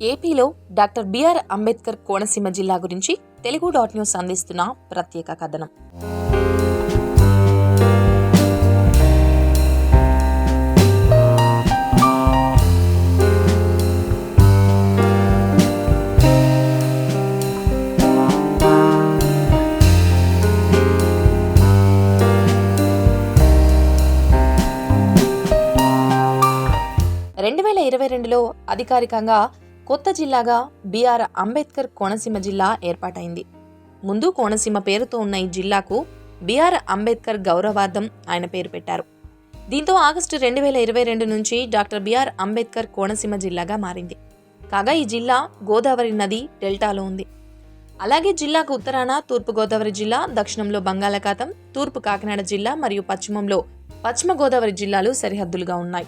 ఏపీలో doctor BR Ambedkar Konaseema జిల్లా గురించి తెలుగు డాట్ న్యూస్ అందిస్తున్న ప్రత్యేక కథనం. రెండు వేల ఇరవై రెండులో అధికారికంగా కొత్త జిల్లాగా బీఆర్ అంబేద్కర్ కోనసీమ జిల్లా ఏర్పాటైంది. ముందు కోనసీమ పేరుతో ఉన్న ఈ జిల్లాకు బీఆర్ అంబేద్కర్ గౌరవార్థం ఆయన పేరు పెట్టారు. దీంతో ఆగస్టు రెండు వేల ఇరవై రెండు నుంచి డాక్టర్ బిఆర్ అంబేద్కర్ కోనసీమ జిల్లాగా మారింది. కాగా ఈ జిల్లా గోదావరి నది డెల్టాలో ఉంది. అలాగే జిల్లాకు ఉత్తరాన తూర్పు గోదావరి జిల్లా దక్షిణంలో బంగాళాఖాతం తూర్పు కాకినాడ జిల్లా మరియు పశ్చిమంలో పశ్చిమ గోదావరి జిల్లాలు సరిహద్దులుగా ఉన్నాయి.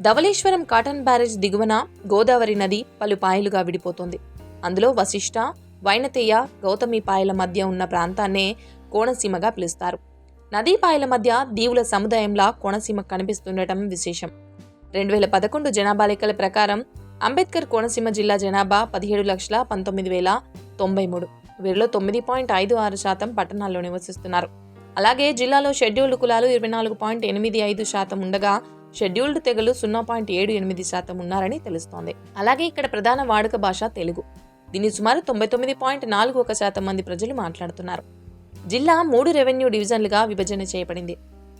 ధవళేశ్వరం కాటన్ బ్యారేజ్ దిగువన గోదావరి నది పలు పాయలుగా విడిపోతుంది. అందులో వశిష్ట వైనతేయ గౌతమి పాయల మధ్య ఉన్న ప్రాంతాన్నే కోనసీమగా పిలుస్తారు. నదీ పాయల మధ్య దీవుల సముదాయంలా కోనసీమ కనిపిస్తుండటం విశేషం. రెండు వేల పదకొండు జనాభా లెక్కల ప్రకారం అంబేద్కర్ కోనసీమ జిల్లా జనాభా పదిహేడు లక్షల పంతొమ్మిది వేల తొంభై మూడు. వీరిలో తొమ్మిది పాయింట్ ఐదు ఆరు శాతం పట్టణాల్లో నివసిస్తున్నారు. అలాగే జిల్లాలో షెడ్యూల్డ్ కులాలు ఇరవై నాలుగు పాయింట్ ఎనిమిది ఐదు శాతం ఉండగా షెడ్యూల్డ్ తెగలు సున్నా పాయింట్ ఏడు ఎనిమిది శాతం ఉన్నారని తెలుస్తోంది. అలాగే ఇక్కడ ప్రధాన వాడుక భాష తెలుగు. దీన్ని సుమారు తొంభై తొమ్మిది పాయింట్ నాలుగు ఒక శాతం మంది ప్రజలు మాట్లాడుతున్నారు. జిల్లా మూడు రెవెన్యూ డివిజన్లుగా విభజన చేయబడింది.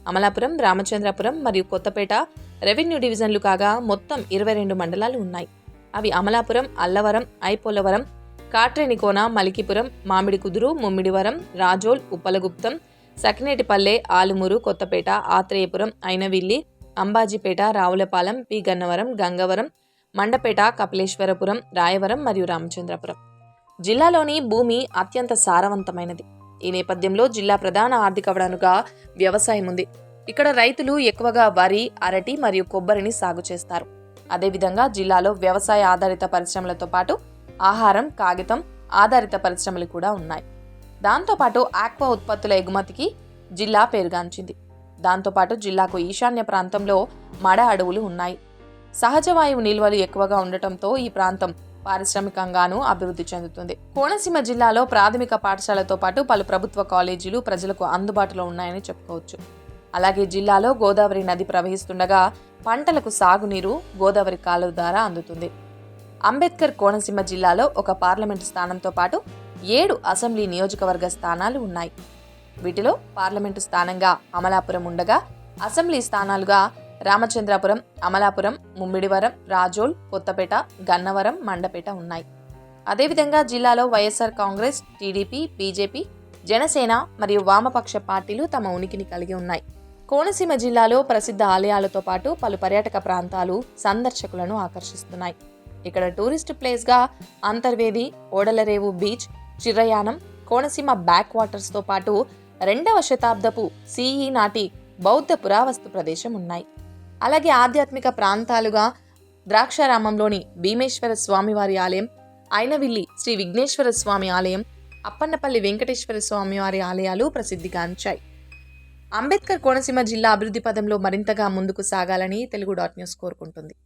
అమలాపురం రామచంద్రపురం మరియు కొత్తపేట రెవెన్యూ డివిజన్లు కాగా మొత్తం ఇరవై రెండు మండలాలు ఉన్నాయి. అవి అమలాపురం అల్లవరం ఐపోలవరం కాట్రేనికోన మలికిపురం మామిడి కుదురు ముమ్మిడివరం రాజోల్ ఉప్పలగుప్తం సకినేటిపల్లె ఆలుమూరు కొత్తపేట ఆత్రేయపురం అయినవిల్లి అంబాజీపేట రావులపాలెం పి. గన్నవరం గంగవరం మండపేట కపిలేశ్వరపురం రాయవరం మరియు రామచంద్రపురం. జిల్లాలోని భూమి అత్యంత సారవంతమైనది. ఈ నేపథ్యంలో జిల్లా ప్రధాన ఆర్థిక వనరుగా వ్యవసాయం ఉంది. ఇక్కడ రైతులు ఎక్కువగా వరి అరటి మరియు కొబ్బరిని సాగు చేస్తారు. అదేవిధంగా జిల్లాలో వ్యవసాయ ఆధారిత పరిశ్రమలతో పాటు ఆహారం కాగితం ఆధారిత పరిశ్రమలు కూడా ఉన్నాయి. దాంతోపాటు ఆక్వా ఉత్పత్తుల ఎగుమతికి జిల్లా పేరుగాంచింది. దాంతోపాటు జిల్లాకు ఈశాన్య ప్రాంతంలో మడ అడవులు ఉన్నాయి. సహజ వాయువు నిల్వలు ఎక్కువగా ఉండటంతో ఈ ప్రాంతం పారిశ్రామికంగానూ అభివృద్ధి చెందుతుంది. కోనసీమ జిల్లాలో ప్రాథమిక పాఠశాలతో పాటు పలు ప్రభుత్వ కాలేజీలు ప్రజలకు అందుబాటులో ఉన్నాయని చెప్పుకోవచ్చు. అలాగే జిల్లాలో గోదావరి నది ప్రవహిస్తుండగా పంటలకు సాగునీరు గోదావరి కాలువ ద్వారా అందుతుంది. అంబేద్కర్ కోనసీమ జిల్లాలో ఒక పార్లమెంటు స్థానంతో పాటు ఏడు అసెంబ్లీ నియోజకవర్గ స్థానాలు ఉన్నాయి. వీటిలో పార్లమెంటు స్థానంగా అమలాపురం ఉండగా అసెంబ్లీ స్థానాలుగా రామచంద్రాపురం అమలాపురం ముమ్మిడివరం రాజోల్ కొత్తపేట గన్నవరం మండపేట ఉన్నాయి. అదేవిధంగా జిల్లాలో YSR Congress TDP BJP Janasena మరియు వామపక్ష పార్టీలు తమ ఉనికిని కలిగి ఉన్నాయి. కోనసీమ జిల్లాలో ప్రసిద్ధ ఆలయాలతో పాటు పలు పర్యాటక ప్రాంతాలు సందర్శకులను ఆకర్షిస్తున్నాయి. ఇక్కడ టూరిస్ట్ ప్లేస్గా అంతర్వేది ఓడలరేవు బీచ్ చిర్రయానం కోనసీమ బ్యాక్ వాటర్స్తో పాటు రెండవ శతాబ్దపు సిఈ నాటి బౌద్ధ పురావస్తు ప్రదేశం ఉన్నాయి అలాగే ఆధ్యాత్మిక ప్రాంతాలుగా ద్రాక్షారామంలోని భీమేశ్వర స్వామివారి ఆలయం అయినవిల్లి శ్రీ విఘ్నేశ్వర స్వామి ఆలయం అప్పన్నపల్లి వెంకటేశ్వర స్వామివారి ఆలయాలు ప్రసిద్ధిగాంచాయి. అంబేద్కర్ కోనసీమ జిల్లా అభివృద్ధి పదంలో మరింతగా ముందుకు సాగాలని తెలుగు డాట్ న్యూస్ కోరుకుంటుంది.